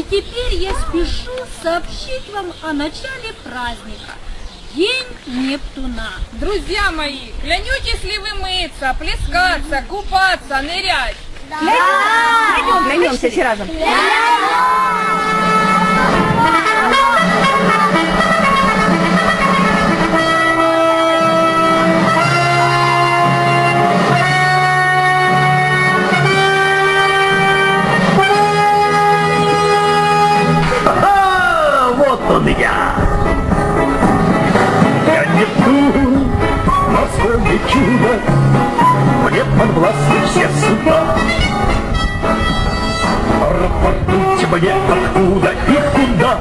теперь я спешу сообщить вам о начале праздника. День Нептуна. Друзья мои, клянетесь ли вы мыться, плескаться, купаться, нырять? Пойдем, клянемся все разом. А, я. Я Нептун, на своем чудо, мне подвластны все суда. Рапортуйте мне, откуда и куда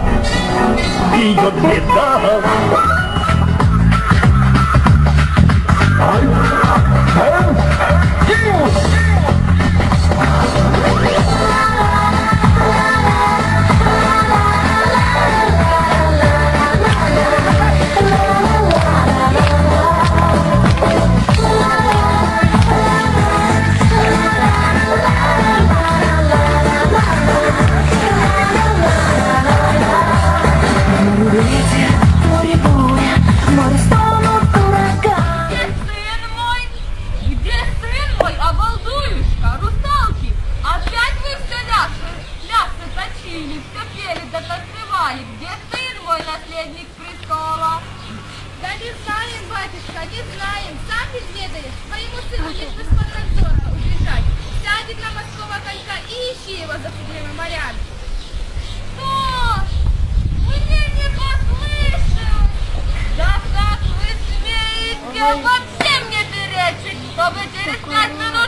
идет беда. Своему сыну лишь из-под надзора убежать. Сядет на морского конька и ищи его за седьмыми морями. Что? Мне не послышалось. Да как вы смеете вообще мне перечить, чтобы через пять минут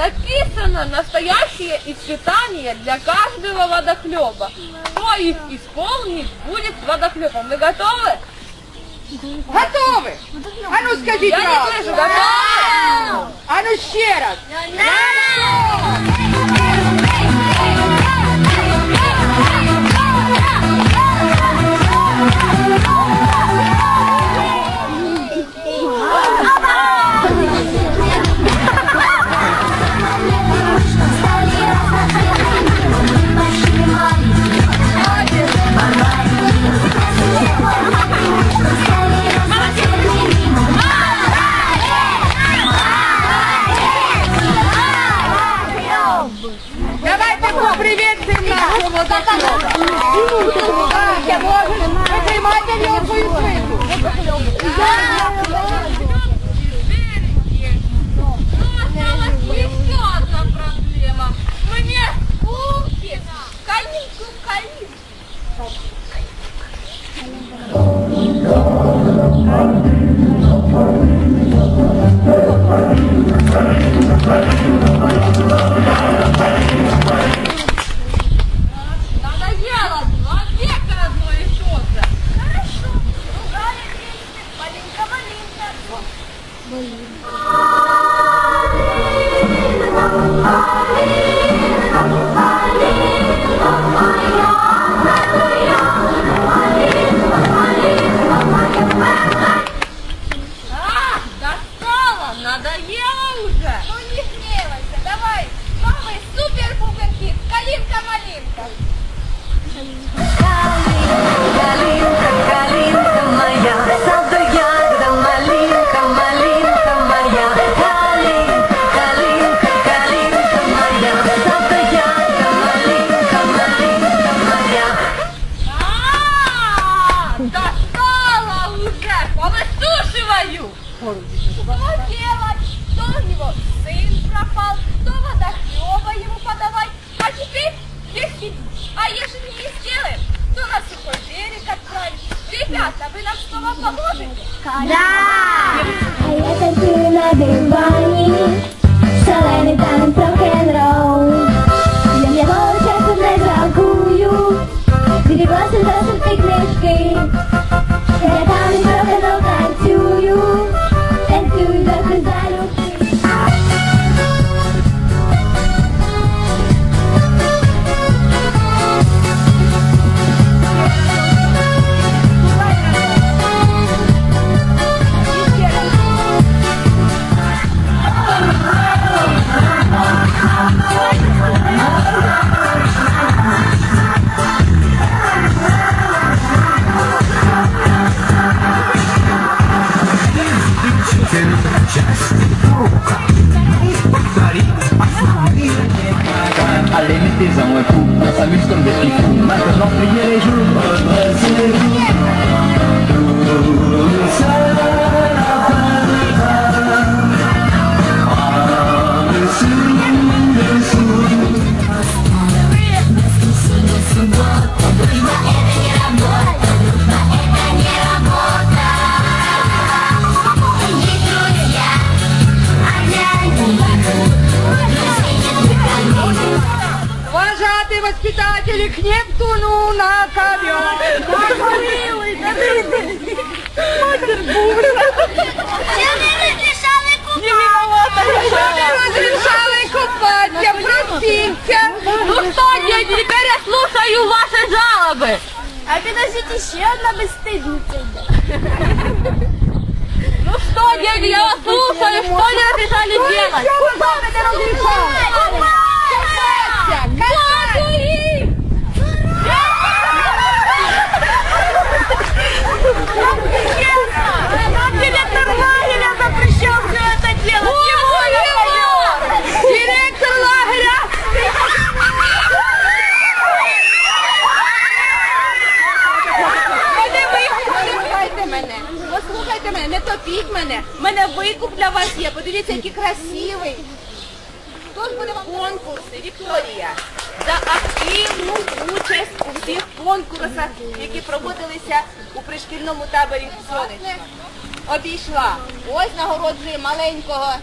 написано настоящее испытание для каждого водохлеба. Кто их исполнит, будет водохлебом. Вы готовы? Готовы? А ну скажите Я не раз. слышу, готовы? А ну ще раз. Давайте Ну, осталась одно дело, что у сын пропал, то водохлеба ему подавать, а теперь легкий А если не сделаем, то на сухой берег отправим. Ребята, вы нам снова поможете? Да! А это ты на диване un coup, on s'amuse comme des petits fous. Maintenant, priez les jours, redressez-vous. Жалобы. А підождіть, ще одна безстидниця йде. Ну что, дети, я вас слушаю, что не разрешали делать? Що ви зараз послухайте мене, не мене. У мене викуп для вас є. Подивіться, який красивий. Хто ж буде конкурси, Вікторія? За активну участь у всіх конкурсах, які проводилися у пришкільному таборі сонечко. Обійшла. Ось нагороджує маленького